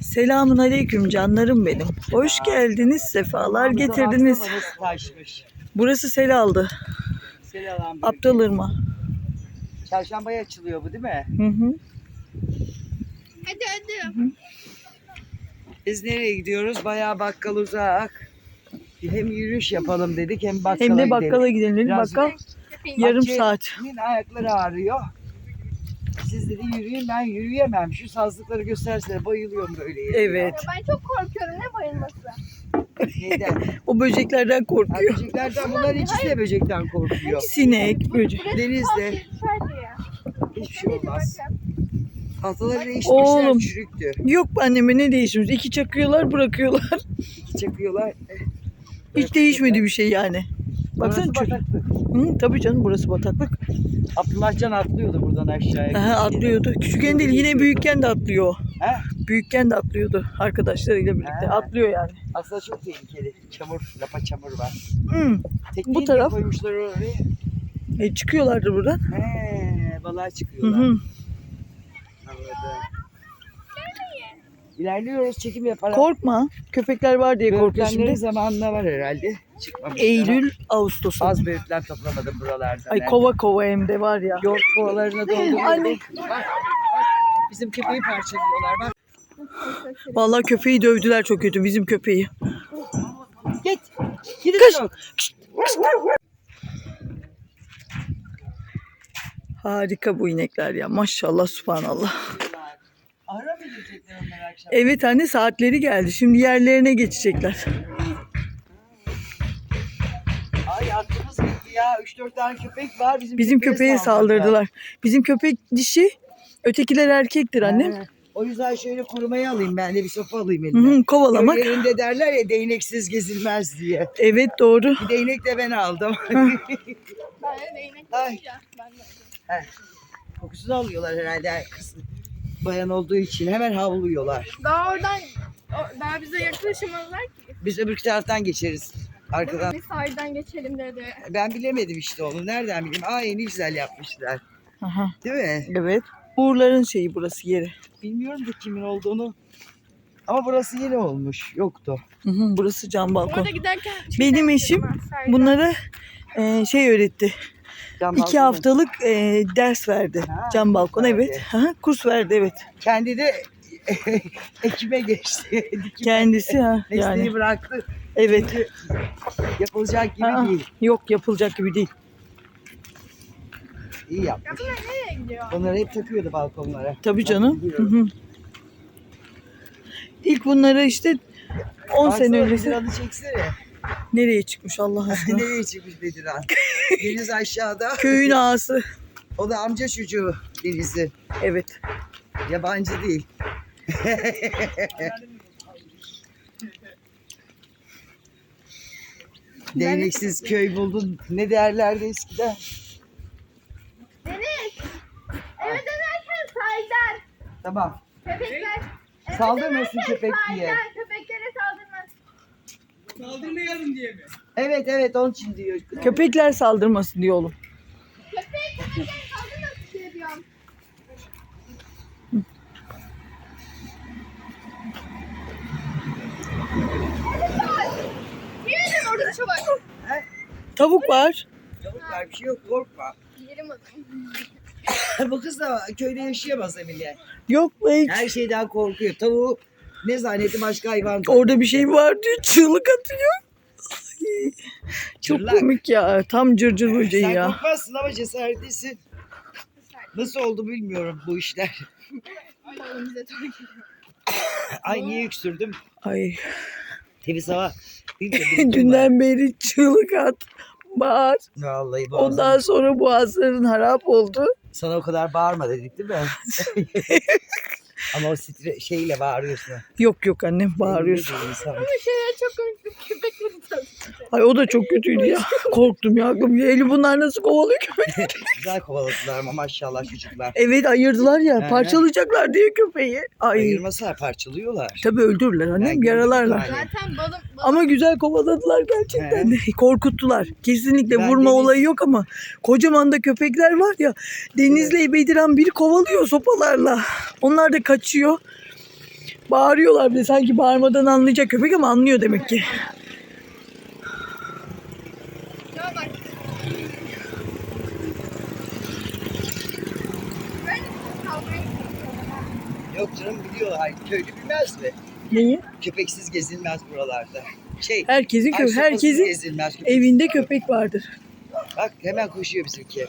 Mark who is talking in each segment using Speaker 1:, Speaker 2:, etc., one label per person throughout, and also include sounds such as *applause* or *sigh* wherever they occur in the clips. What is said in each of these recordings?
Speaker 1: Selamun aleyküm canlarım benim. Hoş geldiniz, sefalar getirdiniz. Burası sel aldı.
Speaker 2: Sel alan bir.
Speaker 1: Aptalırma.
Speaker 2: Çarşambaya açılıyor bu değil mi?
Speaker 1: Hı hı.
Speaker 3: Hadi hadi.
Speaker 2: Biz nereye gidiyoruz? Bayağı bakkal uzak. Hem yürüyüş yapalım dedik hem bakkala
Speaker 1: Hem de
Speaker 2: gidelim.
Speaker 1: bakkala gidelim.
Speaker 2: Biraz-
Speaker 1: Bakkal yarım saat.
Speaker 2: ayakları ağrıyor. Siz dedi yürüyün ben yürüyemem. Şu sazlıkları göstersene bayılıyorum böyle.
Speaker 1: Evet.
Speaker 3: Ya ben çok korkuyorum ne bayılması.
Speaker 2: Neyden?
Speaker 1: O böceklerden
Speaker 2: Ha,
Speaker 1: korkuyor.
Speaker 2: böceklerden bunlar ikisi de böcekten korkuyor.
Speaker 1: Sinek, böcek.
Speaker 2: Denizde hiçbir şey olmaz. Tahtaları değiştirmişler
Speaker 1: Oğlum.
Speaker 2: çürüktü.
Speaker 1: Yok anneme ne değişmiş? İki çakıyorlar bırakıyorlar.
Speaker 2: İki çakıyorlar.
Speaker 1: Hiç değişmedi bir şey yani. Baksana
Speaker 2: Burası bataklık.
Speaker 1: Hı, tabii canım burası bataklık.
Speaker 2: Abdullah Can atlıyordu buradan aşağıya.
Speaker 1: Aha, atlıyordu. Küçükken değil yine büyükken de atlıyor.
Speaker 2: He?
Speaker 1: Büyükken de atlıyordu arkadaşlarıyla birlikte.
Speaker 2: Ha.
Speaker 1: Atlıyor yani.
Speaker 2: Aslında çok tehlikeli. Çamur, lapa çamur var.
Speaker 1: Hı.
Speaker 2: Tekneyi
Speaker 1: Bu taraf.
Speaker 2: koymuşlar oraya.
Speaker 1: E, çıkıyorlardı buradan.
Speaker 2: He, balığa
Speaker 1: Hı
Speaker 2: çıkıyorlar.
Speaker 1: hı.
Speaker 2: Anladım. İlerliyoruz çekim yaparak.
Speaker 1: Korkma. Köpekler var diye korkuyor
Speaker 2: Böğürtlenlerin
Speaker 1: şimdi.
Speaker 2: zamanında var herhalde. Çıkmamış.
Speaker 1: Eylül, Ağustos.
Speaker 2: Az böğürtlen toplamadım buralarda.
Speaker 1: Ay
Speaker 2: ben.
Speaker 1: kova kova hem de var ya.
Speaker 2: Yoğurt kovalarına doldurdum.
Speaker 1: Anne.
Speaker 2: Bak, bak. Bizim köpeği parçalıyorlar. Bak.
Speaker 1: Vallahi köpeği dövdüler çok kötü bizim köpeği.
Speaker 2: Git. Gidin
Speaker 1: Kış.
Speaker 2: yok.
Speaker 1: Harika bu inekler ya. Maşallah subhanallah.
Speaker 2: Ara akşam?
Speaker 1: Evet anne saatleri geldi. Şimdi yerlerine geçecekler.
Speaker 2: Ay aklımız gitti ya. 3-4 tane köpek var. Bizim,
Speaker 1: Bizim köpeğe saldırdılar. Bizim köpek dişi, ötekiler erkektir annem.
Speaker 2: O yüzden şöyle korumaya alayım ben de bir sopa alayım
Speaker 1: Hı
Speaker 2: elime.
Speaker 1: hı, kovalamak.
Speaker 2: Köylerinde derler ya değneksiz gezilmez diye.
Speaker 1: Evet doğru.
Speaker 2: Bir değnek de ben aldım.
Speaker 3: Ben de *laughs* değnek
Speaker 2: Ay.
Speaker 3: ya. Ben de.
Speaker 2: Kokusunu alıyorlar herhalde kız bayan olduğu için hemen havlıyorlar.
Speaker 3: Daha oradan o- daha bize yaklaşamazlar ki.
Speaker 2: Biz öbür taraftan geçeriz. Arkadan.
Speaker 3: Bir sahilden geçelim dedi.
Speaker 2: Ben bilemedim işte onu. Nereden bileyim? Aa ne güzel yapmışlar.
Speaker 1: Aha,
Speaker 2: Değil mi?
Speaker 1: evet. Uğurların şeyi burası yeri.
Speaker 2: Bilmiyorum da kimin olduğunu. Ama burası yeni olmuş. Yoktu.
Speaker 1: Hı hı, burası cam balkon.
Speaker 3: Orada giderken
Speaker 1: Benim eşim bunlara e, şey öğretti.
Speaker 2: Cam
Speaker 1: İki
Speaker 2: balkonu.
Speaker 1: haftalık e, ders verdi.
Speaker 2: Ha,
Speaker 1: Cam balkon
Speaker 2: verdi.
Speaker 1: evet. Aha, kurs verdi evet.
Speaker 2: Kendi de *laughs* ekime geçti. *laughs* Dikime.
Speaker 1: Kendisi ha
Speaker 2: Mesleği
Speaker 1: yani.
Speaker 2: bıraktı.
Speaker 1: Evet.
Speaker 2: Çünkü yapılacak gibi
Speaker 1: Aa,
Speaker 2: değil.
Speaker 1: yok yapılacak gibi değil.
Speaker 2: İyi yapmış.
Speaker 3: Ya bunlar nereye gidiyor?
Speaker 2: Onları hep takıyordu balkonlara.
Speaker 1: Tabii canım. Hı
Speaker 2: biliyorum.
Speaker 1: hı. İlk bunları işte 10 sene
Speaker 2: Baksana,
Speaker 1: öncesi
Speaker 2: Bedirhan'ı çeksene.
Speaker 1: Nereye çıkmış Allah *laughs* aşkına?
Speaker 2: Nereye çıkmış Bedirhan? *laughs* Deniz aşağıda.
Speaker 1: Köyün ağası.
Speaker 2: O da amca çocuğu Deniz'i.
Speaker 1: Evet.
Speaker 2: Yabancı değil. Değneksiz köy buldun. Ne derlerdi eskiden?
Speaker 3: Deniz. Eve dönerken sahilden.
Speaker 2: Tamam.
Speaker 3: Köpekler.
Speaker 2: Saldırmasın köpek diye.
Speaker 3: Sahilden, Köpeklere saldırmaz.
Speaker 2: Evet evet onun için diyor.
Speaker 1: Köpekler saldırmasın diyor oğlum.
Speaker 3: Köpek köpeklere saldırmasın diye diyorum. Yerim orada çabuk.
Speaker 1: Tavuk var.
Speaker 2: Tavuk var bir şey yok korkma.
Speaker 3: Yerim onu. *laughs*
Speaker 2: Bu kız da köyde yaşayamaz Emine.
Speaker 1: Yok be.
Speaker 2: Her şeyden korkuyor. Tavuğu ne zannetti başka hayvan.
Speaker 1: Orada bir şey var diyor. Çığlık atıyor. Ay, Çok
Speaker 2: Cırlak.
Speaker 1: komik ya. Tam cırcır böceği
Speaker 2: Sen
Speaker 1: ya.
Speaker 2: korkmazsın ama cesaretlisin. Nasıl oldu bilmiyorum bu işler.
Speaker 3: Doğru *laughs* geliyor.
Speaker 2: Ay niye yüksürdüm?
Speaker 1: Ay.
Speaker 2: Temiz hava. Değil de. *laughs*
Speaker 1: Dünden beri çığlık at. Bağır.
Speaker 2: Vallahi boğazım.
Speaker 1: Ondan sonra boğazların harap oldu.
Speaker 2: Sana o kadar bağırma dedik değil mi? *laughs* Ama o stre şeyle bağırıyorsun.
Speaker 1: Yok yok annem bağırıyorsun.
Speaker 2: İnsan.
Speaker 3: Bu şeyler çok komik. Köpekleri tanıtıyor.
Speaker 1: Ay o da çok kötüydü ya. *laughs* Korktum ya. aklım. Eli bunlar nasıl kovalıyor köpeği? *laughs*
Speaker 2: Güzel kovaladılar ama maşallah çocuklar.
Speaker 1: Evet ayırdılar ya. Parçalayacaklar diye köpeği. Ay.
Speaker 2: Ayırmasalar parçalıyorlar.
Speaker 1: Tabii öldürürler annem.
Speaker 2: gördüm
Speaker 1: Yaralarlar.
Speaker 2: yani.
Speaker 3: Zaten balım, balım
Speaker 1: Ama güzel kovaladılar gerçekten de. *laughs* Korkuttular. Kesinlikle
Speaker 2: Ben
Speaker 1: vurma
Speaker 2: deniz-
Speaker 1: olayı yok ama kocaman da köpekler var ya. Deniz'le Bediran bir kovalıyor sopalarla. Onlar da kaçıyor. Bağırıyorlar bile sanki bağırmadan anlayacak köpek ama anlıyor demek ki.
Speaker 2: Yok canım biliyorlar. Köylü bilmez mi?
Speaker 1: Neyi?
Speaker 2: Köpeksiz gezilmez buralarda. Şey,
Speaker 1: Herkesin
Speaker 2: sopasız
Speaker 1: herkesin
Speaker 2: gezilmez. Köpek-
Speaker 1: evinde köpek vardır.
Speaker 2: Bak hemen koşuyor bizimki.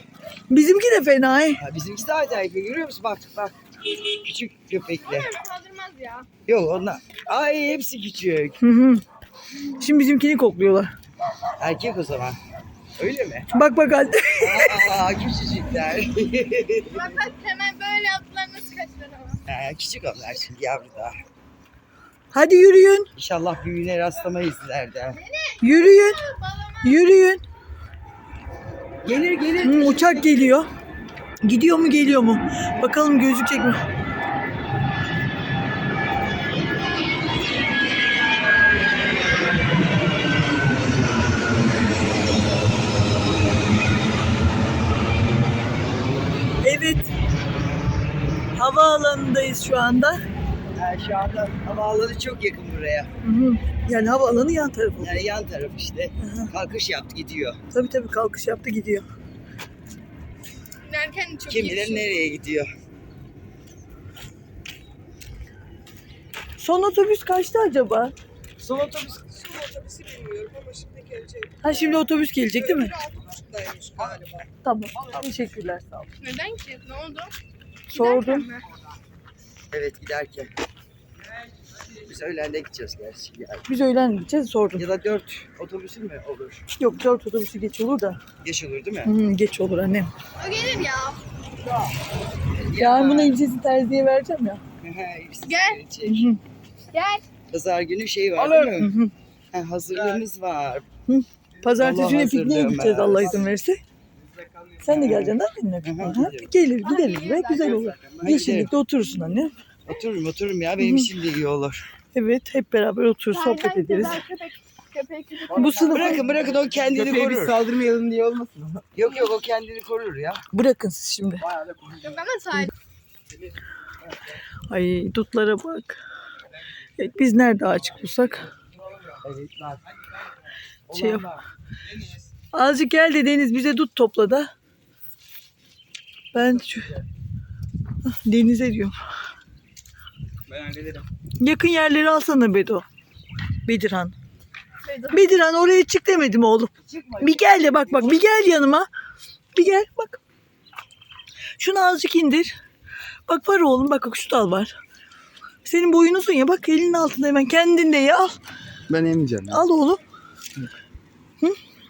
Speaker 1: Bizimki de fena. he.
Speaker 2: Ha, bizimki de acayip. Görüyor musun? Bak bak. Küçük köpekle.
Speaker 3: Bilmiyorum kaldırmaz ya.
Speaker 2: Yok onlar. Ay hepsi küçük.
Speaker 1: Hı hı. Şimdi bizimkini kokluyorlar.
Speaker 2: Erkek o zaman. Öyle mi?
Speaker 1: Bak bak hadi.
Speaker 2: Aa küçücükler.
Speaker 3: Bak bak hemen böyle yaptılar nasıl kaçtılar ama.
Speaker 2: ha, küçük onlar şimdi yavru da.
Speaker 1: Hadi yürüyün.
Speaker 2: İnşallah büyüğüne rastlamayız ileride.
Speaker 1: Yürüyün. Yürüyün.
Speaker 2: Gelir gelir.
Speaker 1: Hı, uçak geliyor. Gidiyor mu geliyor mu? Bakalım gözükecek mi? Evet. Havaalanındayız şu anda.
Speaker 2: Ha, şu anda havaalanı çok yakın buraya.
Speaker 1: Hı hı. Yani havaalanı yan tarafı.
Speaker 2: Yani yan taraf işte.
Speaker 1: Aha.
Speaker 2: Kalkış yaptı gidiyor.
Speaker 1: Tabii tabii kalkış yaptı gidiyor.
Speaker 3: Derken çok
Speaker 2: Kim bilir nereye gidiyor.
Speaker 1: Son otobüs kaçtı acaba?
Speaker 2: Son otobüs, son otobüsü bilmiyorum ama şimdi gelecek.
Speaker 1: Ha şimdi otobüs gelecek değil mi?
Speaker 2: Galiba.
Speaker 1: Tamam. Teşekkürler sağ ol.
Speaker 3: Neden ki? Ne oldu?
Speaker 1: Sordum.
Speaker 3: Giderken mi?
Speaker 2: Evet giderken. Biz öğlende gideceğiz gerçi. Yani.
Speaker 1: Biz öğlen gideceğiz sordum.
Speaker 2: Ya da dört otobüsü mü olur?
Speaker 1: Yok dört otobüsü geç olur da.
Speaker 2: Geç olur değil mi?
Speaker 1: Hı, geç olur annem.
Speaker 3: O gelir ya.
Speaker 1: Yarın buna elbisesi terziye vereceğim ya.
Speaker 3: Gel.
Speaker 1: Hı hı,
Speaker 3: Gel.
Speaker 2: Pazar günü şey var
Speaker 1: hı
Speaker 2: değil mi?
Speaker 1: hı.
Speaker 2: Ha, hazırlığımız var.
Speaker 1: Pazartesi
Speaker 2: Allah
Speaker 1: günü pikniğe gideceğiz. Allah izin verirse. Sen de geleceksin değil mi?
Speaker 2: Hı hı.
Speaker 1: Gelir gideriz be güzel olur. Yeşillikte oturursun anne.
Speaker 2: Otururum otururum ya benim için de iyi olur.
Speaker 1: Evet hep beraber oturur sohbet
Speaker 3: Benden
Speaker 1: ederiz.
Speaker 3: güzel Köpek, köpek, köpek.
Speaker 1: Bu sınıf
Speaker 2: Bırakın bırakın o kendini
Speaker 4: Köpeğe biz
Speaker 2: korur.
Speaker 4: saldırmayalım diye olmasın.
Speaker 2: Yok yok o kendini korur ya.
Speaker 1: bırakın siz şimdi.
Speaker 3: Yok ama sahip.
Speaker 1: Ay dutlara bak. Evet, biz nerede açık bulsak.
Speaker 2: Evet bak.
Speaker 1: Şey yap. Azıcık gel de Deniz bize dut topla da. Ben şu... Denize diyorum.
Speaker 4: Ben hallederim.
Speaker 1: Yakın yerleri alsana Bedo. Bedirhan.
Speaker 3: Bedo.
Speaker 1: Bedirhan oraya çık demedim oğlum. Bir gel de bak bak bir gel yanıma. Bir gel bak. Şunu azıcık indir. Bak var oğlum bak bak şu dal var. Senin boyun uzun ya bak elinin altında hemen kendin de ye al.
Speaker 4: Ben yemeyeceğim. ya.
Speaker 1: Al oğlum.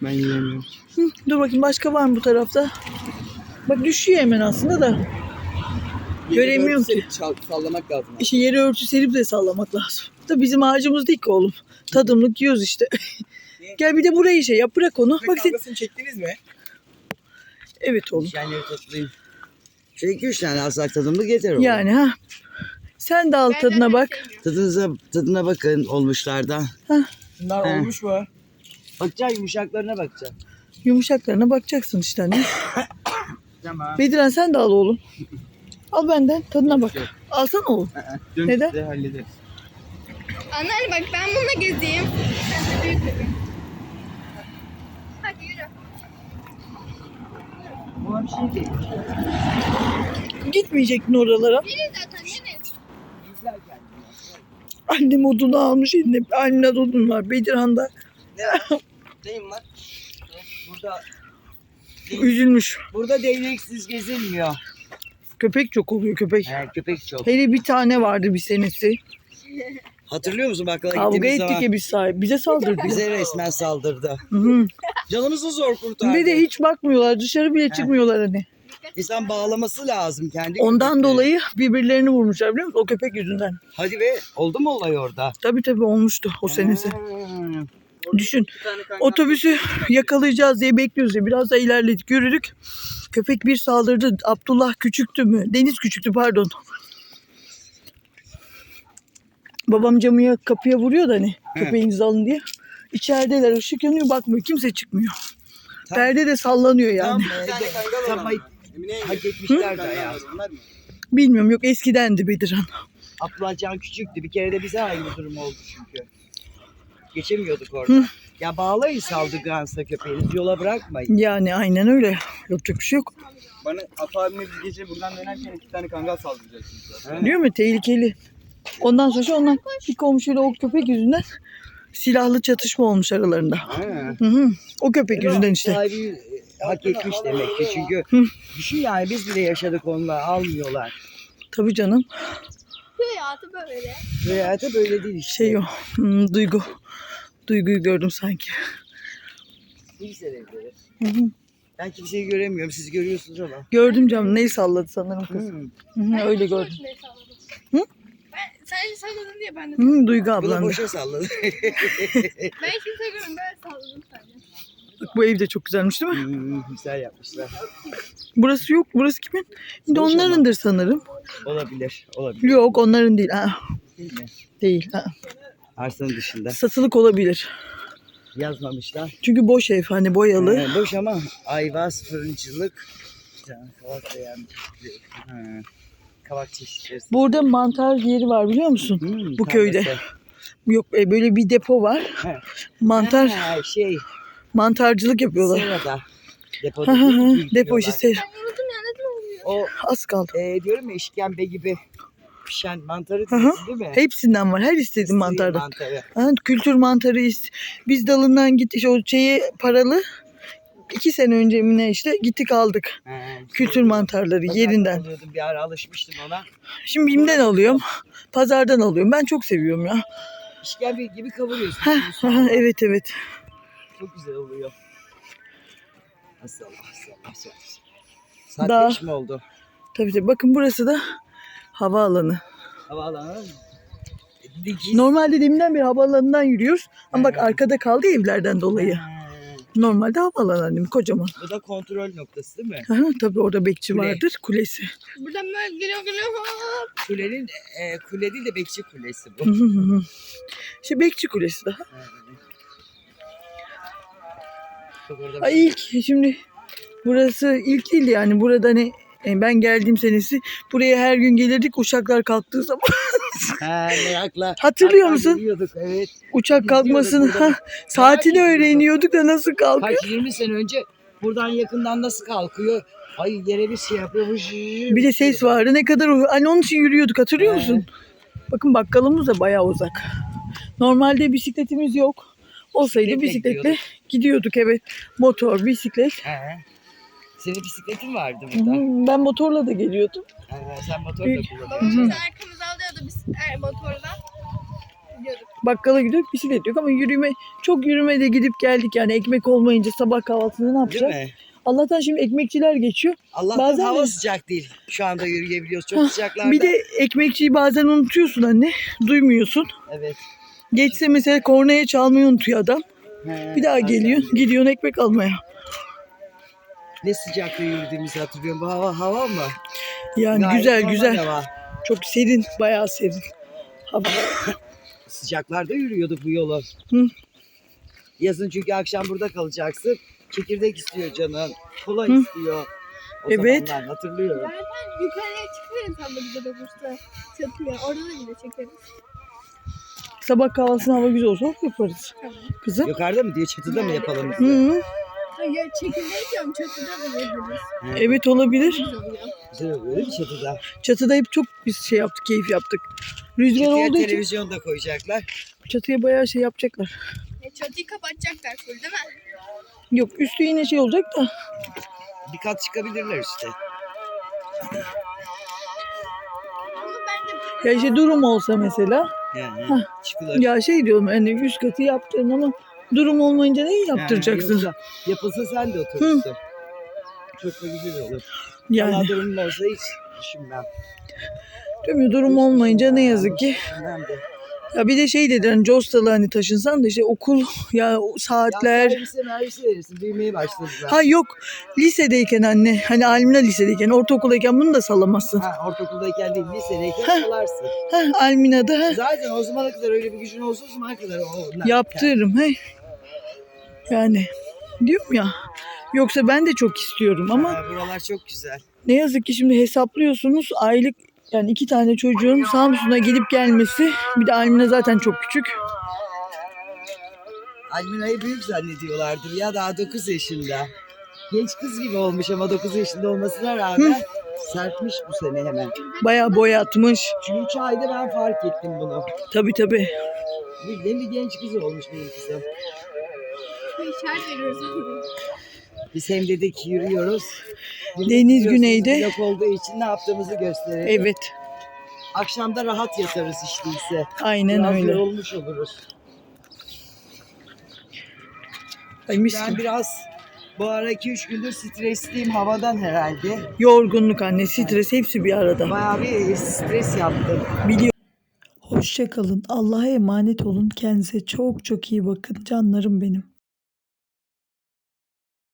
Speaker 4: Ben yiyemiyorum.
Speaker 1: Hı, dur bakayım başka var mı bu tarafta? Bak düşüyor hemen aslında da. Göremiyorum ki.
Speaker 4: Çal, sallamak lazım.
Speaker 1: İşte yere örtü serip de sallamak lazım. Da bizim ağacımız değil ki oğlum. Tadımlık yiyoruz işte. Gel bir de burayı şey yap bırak onu. Bak sen...
Speaker 4: Kavgasını çektiniz mi?
Speaker 1: Evet oğlum.
Speaker 2: Kendini toplayayım. Şöyle iki üç tane alsak tadımlık yeter olur.
Speaker 1: Yani ha. Sen de al
Speaker 3: Ben
Speaker 1: tadına bak.
Speaker 2: Tadınıza, tadına bakın olmuşlardan.
Speaker 4: Bunlar
Speaker 2: He.
Speaker 4: olmuş mu?
Speaker 2: Bakacaksın yumuşaklarına bakacaksın.
Speaker 1: Yumuşaklarına bakacaksın işte anne. *coughs*
Speaker 4: Tamam.
Speaker 1: Bediren sen de al oğlum. *laughs* Al benden tadına bak. Alsana oğlum.
Speaker 4: Dön
Speaker 1: Neden?
Speaker 4: de hallederiz.
Speaker 3: Anneanne bak ben bununla gezeyim. Sen de büyük bebeğim. Hadi yürü.
Speaker 2: Buna bir şey değil.
Speaker 1: Gitmeyecektin oralara.
Speaker 3: Zaten
Speaker 2: kendini.
Speaker 1: Annem odunu almış eline. Annemde odun var. Bedirhan'da
Speaker 2: Ne var? Neyim var? Burada
Speaker 1: üzülmüş.
Speaker 2: burada devleksiz gezilmiyor.
Speaker 1: Köpek çok oluyor köpek.
Speaker 2: He, köpek çok.
Speaker 1: Hele bir tane vardı bir senesi.
Speaker 2: Hatırlıyor musun bakkala
Speaker 1: Kavga
Speaker 2: gittiğimiz
Speaker 1: ettik
Speaker 2: zaman?
Speaker 1: ya biz sahibi. Bize saldırdı.
Speaker 2: Bize resmen saldırdı.
Speaker 1: Hı hı.
Speaker 2: Canımızı zor kurtardı.
Speaker 1: Bir de hiç bakmıyorlar. Dışarı bile çıkmıyorlar hani.
Speaker 2: İnsan bağlaması lazım kendi
Speaker 1: Ondan
Speaker 2: köpekleri.
Speaker 1: dolayı birbirlerini vurmuşlar biliyor musun? O köpek yüzünden.
Speaker 2: Hadi be oldu mu olay orada?
Speaker 1: Tabii tabii olmuştu o senesi.
Speaker 2: Hmm.
Speaker 1: Düşün. Otobüsü yakalayacağız diye bekliyoruz ya. Biraz da ilerledik yürüdük. Köpek bir saldırdı. Abdullah küçüktü mü? Deniz küçüktü pardon. Babam camıya kapıya vuruyor da hani köpeğinizi alın diye. İçerideler ışık yanıyor bakmıyor. Kimse çıkmıyor. Perde de sallanıyor yani.
Speaker 2: Tam, hak- etmişler de ya.
Speaker 1: Bilmiyorum yok eskidendi Bedirhan.
Speaker 2: Abdullah Can küçüktü. Bir kere de bize aynı durum oldu çünkü. Geçemiyorduk orada. Ya bağlayın saldırgansa köpeğiniz. Yola bırakmayın.
Speaker 1: Yani aynen öyle. Yapacak bir şey yok.
Speaker 4: Bana Afa abime bir gece buradan dönerken iki tane kangal saldıracak şimdi zaten.
Speaker 1: Diyor mu? Tehlikeli. Ondan sonra ondan bir komşuyla o köpek yüzünden silahlı çatışma olmuş aralarında. Hı hı. O köpek yüzünden işte.
Speaker 2: Sahibi hak etmiş demek ki çünkü
Speaker 1: Hı.
Speaker 2: düşün yani biz bile yaşadık onunla almıyorlar.
Speaker 1: Tabii canım.
Speaker 3: Hayatı böyle.
Speaker 2: Ve hayata böyle değil işte.
Speaker 1: Şey o. hmm, duygu. Duyguyu gördüm sanki.
Speaker 2: Kimse de böyle.
Speaker 1: Hı hı.
Speaker 2: Ben kimseyi göremiyorum. Siz görüyorsunuz ama.
Speaker 1: Gördüm canım. Neyi salladı sanırım kız.
Speaker 2: Hmm.
Speaker 1: Hı hı, öyle gördüm. Hı?
Speaker 3: Ben, sen salladın diye ben de.
Speaker 1: Hı, Duygu
Speaker 2: Bu da
Speaker 1: ablan da.
Speaker 2: boşa salladı. *laughs*
Speaker 3: Ben kimse görmedim ben salladım sadece.
Speaker 1: Bu ev de çok güzelmiş değil mi?
Speaker 2: Hmm, güzel yapmışlar.
Speaker 1: Burası yok. Burası kimin?
Speaker 2: Boş ama.
Speaker 1: onlarındır sanırım.
Speaker 2: Olabilir. Olabilir.
Speaker 1: Yok onların değil. Ha,
Speaker 2: Değil mi?
Speaker 1: değil. Ha.
Speaker 2: Arsanın dışında.
Speaker 1: Satılık olabilir.
Speaker 2: Yazmamışlar.
Speaker 1: Çünkü boş ev hani boyalı.
Speaker 2: Ee, boş ama Ayvaz fırıncılık. Yani kavak beğen. Ha. Kavak çeşitleri.
Speaker 1: Burada mantar yeri var biliyor musun?
Speaker 2: Hmm,
Speaker 1: bu köyde.
Speaker 2: tarlası.
Speaker 1: Yok e, böyle bir depo var.
Speaker 2: Ha.
Speaker 1: Mantar
Speaker 2: Ha, şey.
Speaker 1: mantarcılık yapıyorlar.
Speaker 2: Serada. Depoda
Speaker 1: Hı hı hı, depo işte?
Speaker 2: O
Speaker 1: az kaldı.
Speaker 2: e, diyorum ya işkembe gibi pişen mantarı diyorsun değil mi?
Speaker 1: Hepsinden var. Her istediğin
Speaker 2: İstediğin
Speaker 1: mantarda.
Speaker 2: Mantarı.
Speaker 1: Ha, kültür mantarı ist. Biz dalından gittik o şeyi paralı. iki sene önce mi ne işte gittik aldık.
Speaker 2: Ha,
Speaker 1: Kültür mantarları yerinden.
Speaker 2: alıyordum, Bir ara alışmıştım ona.
Speaker 1: Şimdi BİM'den alıyorum. Pazardan alıyorum. Ben çok seviyorum ya.
Speaker 2: İşkembe gibi kavuruyorsun.
Speaker 1: Evet evet.
Speaker 2: Çok güzel oluyor. Maşallah maşallah maşallah. Saat
Speaker 1: Daha-
Speaker 2: beş mi oldu?
Speaker 1: Tabii tabii. Bakın burası da havaalanı.
Speaker 2: Havaalanı. Dikiz.
Speaker 1: Normalde deminden beri havaalanından yürüyoruz. Ama bak arkada kaldı evlerden dolayı.
Speaker 2: Ha,
Speaker 1: Normalde havaalanı annem kocaman.
Speaker 2: Bu da kontrol noktası değil mi?
Speaker 1: Aha, tabii orada bekçi
Speaker 2: Kule.
Speaker 1: vardır. Kulesi.
Speaker 3: Buradan böyle geliyor geliyor.
Speaker 2: Kulenin e, kule değil de bekçi kulesi bu.
Speaker 1: İşte bekçi kulesi daha. Ay ilk şimdi burası ilk değil yani burada hani e, ben geldiğim senesi buraya her gün gelirdik uçaklar kalktığı zaman *laughs*
Speaker 2: Ha, merakla.
Speaker 1: Hatırlıyor musun?
Speaker 2: Evet.
Speaker 1: uçak kalkmasını ha, saatini öğreniyorduk da nasıl kalkıyor.
Speaker 2: Kaç 20 sene önce buradan yakından nasıl kalkıyor? Ay yere bir şey yapıyormuş.
Speaker 1: Bir de ses vardı ne kadar hani onun için yürüyorduk hatırlıyor
Speaker 2: He.
Speaker 1: musun? Bakın bakkalımız da bayağı uzak. Normalde bisikletimiz yok. Olsaydı
Speaker 2: Bisikletle gidiyorduk
Speaker 1: evet. Motor, bisiklet.
Speaker 2: He. Senin bisikletin vardı burada.
Speaker 1: hı, Ben motorla da geliyordum.
Speaker 2: Ha, sen motor da
Speaker 1: Büyük.
Speaker 2: kullanıyorsun.
Speaker 3: Babamız arkamızda alıyordu biz e, motorla. Gidiyorduk.
Speaker 1: Bakkala gidiyorduk bisiklet yok ama yürüme çok yürüme de gidip geldik yani ekmek olmayınca sabah kahvaltıda ne
Speaker 2: Değil
Speaker 1: yapacağız?
Speaker 2: mi?
Speaker 1: Allah'tan şimdi ekmekçiler geçiyor.
Speaker 2: Allah'tan
Speaker 1: Bazen
Speaker 2: hava
Speaker 1: de-
Speaker 2: sıcak değil. Şu anda yürüyebiliyoruz. Çok sıcaklarda.
Speaker 1: Bir de ekmekçiyi bazen unutuyorsun anne. Duymuyorsun.
Speaker 2: Evet.
Speaker 1: Geçse mesela kornaya çalmayı unutuyor adam.
Speaker 2: He,
Speaker 1: Bir daha geliyor. Gidiyorsun ekmek almaya.
Speaker 2: Ne sıcakta yürüdüğümüzü hatırlıyorum. Bu hava hava mı?
Speaker 1: Yani
Speaker 2: Gayet
Speaker 1: güzel güzel.
Speaker 2: hava.
Speaker 1: Çok serin. Bayağı serin. Hava. *laughs*
Speaker 2: Sıcaklarda yürüyorduk bu yolu.
Speaker 1: Hı.
Speaker 2: Yazın çünkü akşam burada kalacaksın. Çekirdek istiyor canın. Kola
Speaker 1: Hı.
Speaker 2: istiyor. O
Speaker 1: Evet.
Speaker 2: zamanlar hatırlıyorum.
Speaker 3: Zaten yukarıya çıkıyoruz abla bize dokuşta. Çatıya. Orada da yine çekeriz.
Speaker 1: Sabah kahvaltısında hava güzel olsa yaparız.
Speaker 3: Tamam.
Speaker 1: Kızım.
Speaker 2: Yukarıda mı diyor çatıda mı yapalım?
Speaker 1: Hı -hı.
Speaker 3: Hayır diyorum çatıda da veririz.
Speaker 1: Evet olabilir.
Speaker 3: Güzel oluyor.
Speaker 2: Güzel oluyor değil mi çatıda?
Speaker 1: Çatıda hep çok biz şey yaptık, keyif yaptık. Rüzgar
Speaker 2: Çatıya
Speaker 1: olduğu için
Speaker 2: televizyon da koyacaklar.
Speaker 1: çatıya bayağı şey yapacaklar.
Speaker 3: E, çatıyı kapatacaklar full değil mi?
Speaker 1: Yok üstü yine şey olacak da.
Speaker 2: Bir kat çıkabilirler işte.
Speaker 3: Ama
Speaker 1: Ya işte durum olsa mesela.
Speaker 2: Yani çıkılır.
Speaker 1: Ya şey diyorum hani üst katı yaptın ama durum olmayınca neyi yaptıracaksın?
Speaker 2: Yani yapılsa sen de oturursun. Çok da güzel olur.
Speaker 1: Yani
Speaker 2: Allah durumum olsa hiç düşünmem.
Speaker 1: değil mi? Durum olmayınca ne yazık ki.
Speaker 2: De.
Speaker 1: Ya bir de şey dedi hani Costalı hani taşınsan da işte okul *laughs* ya o
Speaker 2: Ya
Speaker 1: saatler.
Speaker 2: servise mervise verirsin. Büyümeye başladılar.
Speaker 1: Ha yok lisedeyken anne hani Almina lisedeyken ortaokuldayken bunu da salamazsın.
Speaker 2: Ha, ortaokuldayken değil lisedeyken
Speaker 1: Ha.
Speaker 2: salarsın.
Speaker 1: Ha Almina'da ha,
Speaker 2: Zaten o zamana kadar öyle bir gücün olsa o zamana kadar o.
Speaker 1: yaptırırım he. Yani diyorum ya. Yoksa ben de çok istiyorum ama
Speaker 2: Ha, buralar çok güzel.
Speaker 1: ne yazık ki şimdi hesaplıyorsunuz aylık Yani iki tane çocuğun Samsun'a gelip gelmesi. Bir de Almina zaten çok küçük.
Speaker 2: Almina'yı büyük zannediyorlardır ya daha 9 yaşında. Genç kız gibi olmuş ama 9 yaşında olmasına rağmen serpmiş bu sene hemen.
Speaker 1: Bayağı boy atmış.
Speaker 2: Çünkü 3 ayda ben fark ettim bunu.
Speaker 1: Tabii tabii.
Speaker 2: Bildiğin bir genç kız olmuş benim kızım.
Speaker 3: İşaret veriyoruz.
Speaker 2: Biz hem dedik yürüyoruz. Bunu
Speaker 1: Deniz güneyde.
Speaker 2: Blok olduğu için ne yaptığımızı gösterelim.
Speaker 1: Evet.
Speaker 2: Akşamda rahat yatarız işte ise.
Speaker 1: Aynen
Speaker 2: Biraz
Speaker 1: öyle.
Speaker 2: yorulmuş oluruz.
Speaker 1: Ay mis
Speaker 2: Ben
Speaker 1: gibi.
Speaker 2: biraz bu ara 2-3 gündür stresliyim havadan herhalde.
Speaker 1: Yorgunluk anne, stres hepsi bir arada.
Speaker 2: Bayağı bir stres yaptım.
Speaker 1: Biliyorum. Hoşça kalın. Allah'a emanet olun. Kendinize çok çok iyi bakın. Canlarım benim.